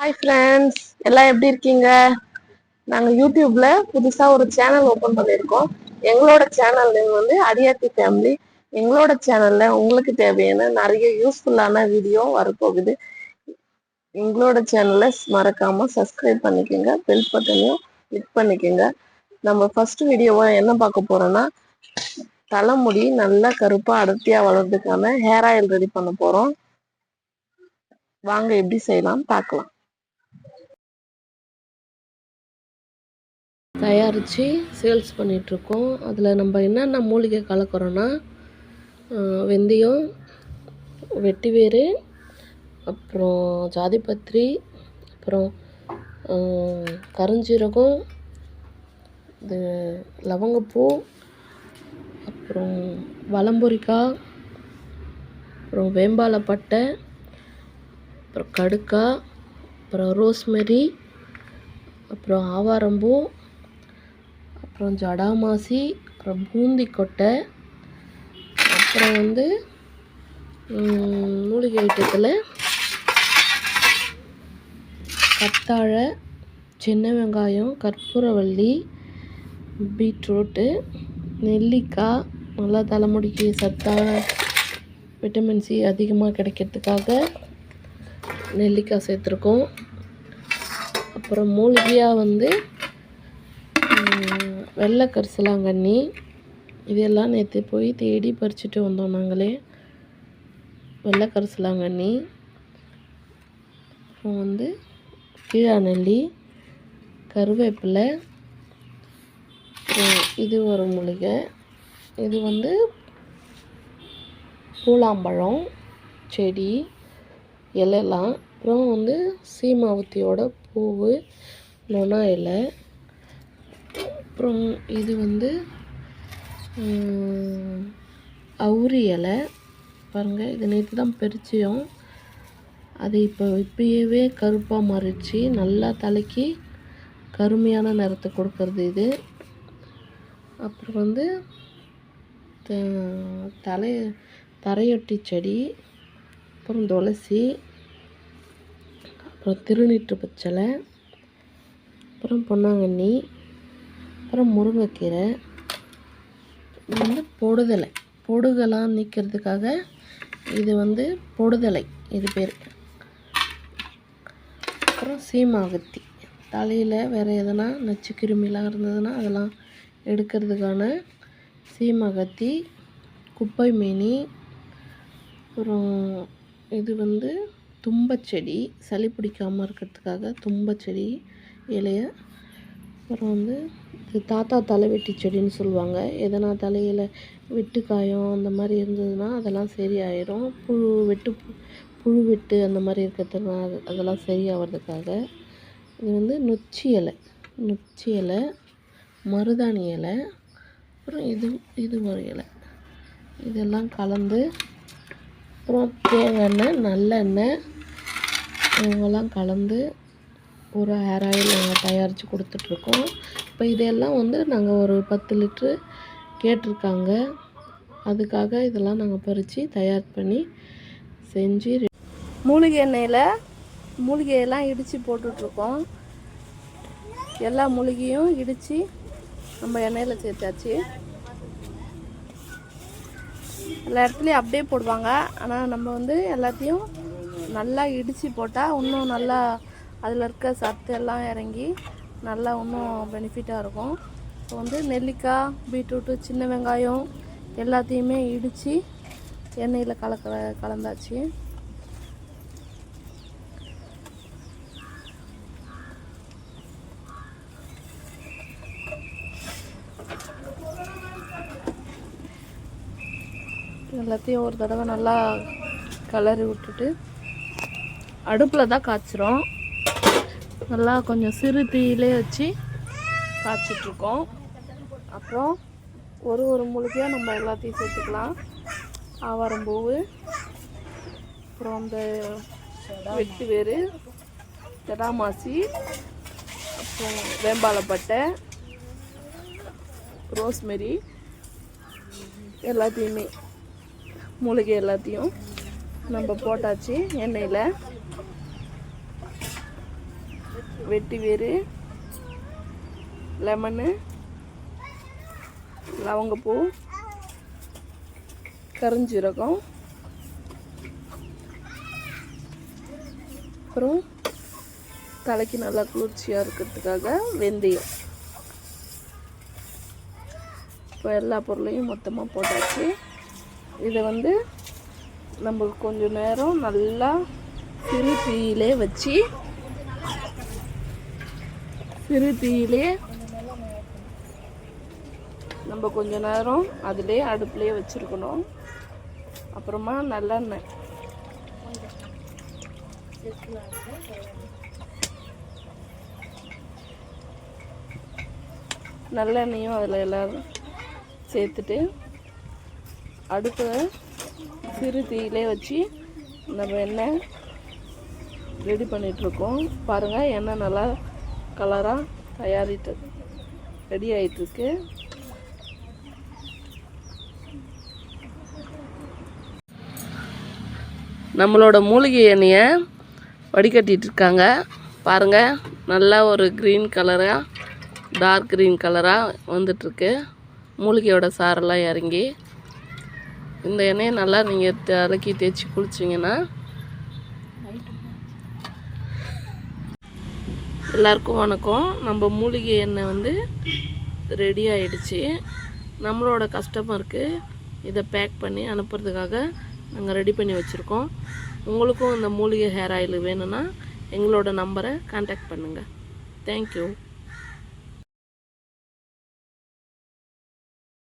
Hi friends எல்லாம் எப்படி இருக்கீங்க? நாங்கள் யூடியூப்ல புதுசாக ஒரு சேனல் ஓப்பன் பண்ணியிருக்கோம். எங்களோட சேனல் நேம் வந்து அடியாத்தி ஃபேமிலி எங்களோட சேனல்ல உங்களுக்கு தேவையான நிறைய யூஸ்ஃபுல்லான வீடியோ வரப்போகுது. எங்களோட சேனலை மறக்காம சப்ஸ்கிரைப் பண்ணிக்கோங்க. பெல் பட்டனையும் கிளிக் பண்ணிக்கோங்க. நம்ம ஃபர்ஸ்ட் வீடியோவை என்ன பார்க்க போறோம்னா தலைமுடி நல்லா கருப்பா அடர்த்தியா வளர்றதுக்கான ஹேர் ஆயில் ரெடி பண்ண போறோம். வாங்க எப்படி செய்யலாம்? பார்க்கலாம். தயாரித்து சேல்ஸ் பண்ணிகிட்ருக்கோம் அதில் நம்ம என்னென்ன மூலிகை கலக்கிறோன்னா வெந்தயம் வெட்டிவேர் அப்புறம் ஜாதிபத்திரி அப்புறம் கருஞ்சீரகம் இது லவங்கப்பூ அப்புறம் வலம்புரிக்காய் அப்புறம் வேம்பாலப்பட்டை அப்புறம் கடுக்காய் அப்புறம் ரோஸ்மெரி அப்புறம் ஆவாரம்பூ அப்புறம் ஜடாமாசி அப்புறம் பூந்தி கொட்டை அப்புறம் வந்து மூலிகை ஐட்டத்தில் கத்தாழை சின்ன வெங்காயம் கற்பூரவள்ளி பீட்ரூட்டு நெல்லிக்காய் நல்லா தலைமுடிக்கு சத்தான விட்டமின் சி அதிகமாக கிடைக்கிறதுக்காக நெல்லிக்காய் சேர்த்துருக்கோம். அப்புறம் மூலிகையாக வந்து வெள்ளை கரிசலாங்கண்ணி இதெல்லாம் நேற்று போய் தேடி பறிச்சுட்டு வந்தோம் நாங்களே. வெள்ளை கரிசலாங்கண்ணி அப்புறம் வந்து கீழா நெல்லி கருவேப்பிலை இது ஒரு மூலிகை. இது வந்து பூலாம்பழம் செடி இலைலாம். அப்புறம் வந்து சீமாவத்தியோட பூவு நொணா இலை. அப்புறம் இது வந்து அவுரி இலை. பாருங்கள் இது நேற்று தான் பறிச்சியும் அது இப்போ இப்பயே கருப்பாக மாறிடுச்சு. நல்லா தலைக்கு கருமையான நிறத்தை கொடுக்கறது இது. அப்புறம் வந்து த- தலை தரையொட்டி செடி அப்புறம் துளசி அப்புறம் திருநீற்று பச்சலை அப்புறம் பொன்னாங்கண்ணி. அப்புறம் முருங்கைக்கீரை. இது வந்து பொடுதலை. பொடுகெல்லாம் நீக்கிறதுக்காக இது வந்து பொடுதலை. இது பேர். அப்புறம் சீமாகத்தி. தலையில் வேறு எதனா நச்சு கிருமிலாம் இருந்ததுன்னா அதெல்லாம் எடுக்கிறதுக்கான சீமகத்தி குப்பை மேனி அப்புறம் இது வந்து தும்பச்செடி சளி பிடிக்காமல் இருக்கிறதுக்காக தும்பச்செடி இலைய அப்புறம் வந்து இது தாத்தா தலைவெட்டி செடின்னு சொல்லுவாங்க. எதனா தலையில் வெட்டு காயம் அந்த மாதிரி இருந்ததுன்னா அதெல்லாம் சரியாயிடும் புழு வெட்டு புழு வெட்டு அந்த மாதிரி இருக்கிறதுனால அதெல்லாம் சரியாகிறதுக்காக இது வந்து நொச்சி இலை நொச்சி இலை மருதாணி இலை அப்புறம் இது இது ஒரு இலை. இதெல்லாம் கலந்து அப்புறம் தேங்காய் எண்ணெய் நல்லெண்ணெய் இவங்கெல்லாம் கலந்து ஒரு ஹேர் ஆயில் நாங்கள் தயாரித்து கொடுத்துட்ருக்கோம். இப்போ இதெல்லாம் வந்து நாங்கள் ஒரு பத்து லிட்ரு கேட்டிருக்காங்க. அதுக்காக இதெல்லாம் நாங்கள் பறித்து தயார் பண்ணி செஞ்சு மூலிகை எண்ணெயில் மூலிகையெல்லாம் இடித்து போட்டுட்ருக்கோம். எல்லா மூலிகையும் இடித்து நம்ம எண்ணெயில் சேர்த்தாச்சு. எல்லா இடத்துலையும் அப்படியே போடுவாங்க. ஆனால் நம்ம வந்து எல்லாத்தையும் நல்லா இடித்து போட்டால் இன்னும் நல்லா அதில் இருக்க சத்து எல்லாம் இறங்கி நல்லா இன்னும் பெனிஃபிட்டாக இருக்கும். இப்போ வந்து நெல்லிக்காய் பீட்ரூட்டு சின்ன வெங்காயம் எல்லாத்தையுமே இடித்து எண்ணெயில் கலக்க கலந்தாச்சு. எல்லாத்தையும் ஒரு தடவை நல்லா கலரி விட்டுட்டு அடுப்பில் தான் காய்ச்சிரும் நல்லா கொஞ்சம் சிறு தீயிலே வச்சு காய்ச்சிட்ருக்கோம். அப்புறம் ஒரு ஒரு மூலிகையாக நம்ம எல்லாத்தையும் சேர்த்துக்கலாம். ஆவாரம்பூவு அப்புறம் அந்த வெட்டு வேறு ஜடாமாசி அப்புறம் வேம்பாலப்பட்டை ரோஸ்மெரி எல்லாத்தையுமே மூலிகை எல்லாத்தையும் நம்ம போட்டாச்சு எண்ணெயில். வெட்டி வேறு லெமனு லவங்கப்பூ கருஞ்சீரகம் அப்புறம் தலைக்கு நல்லா குளிர்ச்சியாக இருக்கிறதுக்காக வெந்தயம். இப்போ எல்லா பொருளையும் மொத்தமாக போட்டாச்சு. இதை வந்து நம்ம கொஞ்சம் நேரம் நல்லா சிறு தீயிலே வச்சு சிறு தீயிலே நம்ம கொஞ்ச நேரம் அதிலே அடுப்புலேயே வச்சுருக்கணும். அப்புறமா நல்லெண்ணெய். நல்லெண்ணெயும் அதில் எல்லாரும் சேர்த்துட்டு அடுப்பை சிறு தீயிலே வச்சு நம்ம எண்ணெய் ரெடி பண்ணிகிட்ருக்கோம் பாருங்கள் எண்ணெய் நல்லா கலராக தயாரிட்டு ரெடி ஆகிட்டுருக்கு நம்மளோட மூலிகை எண்ணெயை வடிகட்டிட்டு இருக்காங்க பாருங்கள் நல்லா ஒரு க்ரீன் கலராக டார்க் க்ரீன் கலராக வந்துட்டுருக்கு. மூலிகையோட சாரெல்லாம் இறங்கி. இந்த எண்ணெயை நல்லா நீங்கள் தலைக்கி தேய்ச்சி குளிச்சிங்கன்னா எல்லாருக்கும் வணக்கம். நம்ம மூலிகை எண்ணெய் வந்து ரெடி ஆகிடுச்சு நம்மளோட கஸ்டமருக்கு இதை பேக் பண்ணி அனுப்புறதுக்காக நாங்கள் ரெடி பண்ணி வச்சுருக்கோம். உங்களுக்கும் இந்த மூலிகை ஹேர் ஆயில் வேணும்னா எங்களோட நம்பரை கான்டாக்ட் பண்ணுங்கள் தேங்க்யூ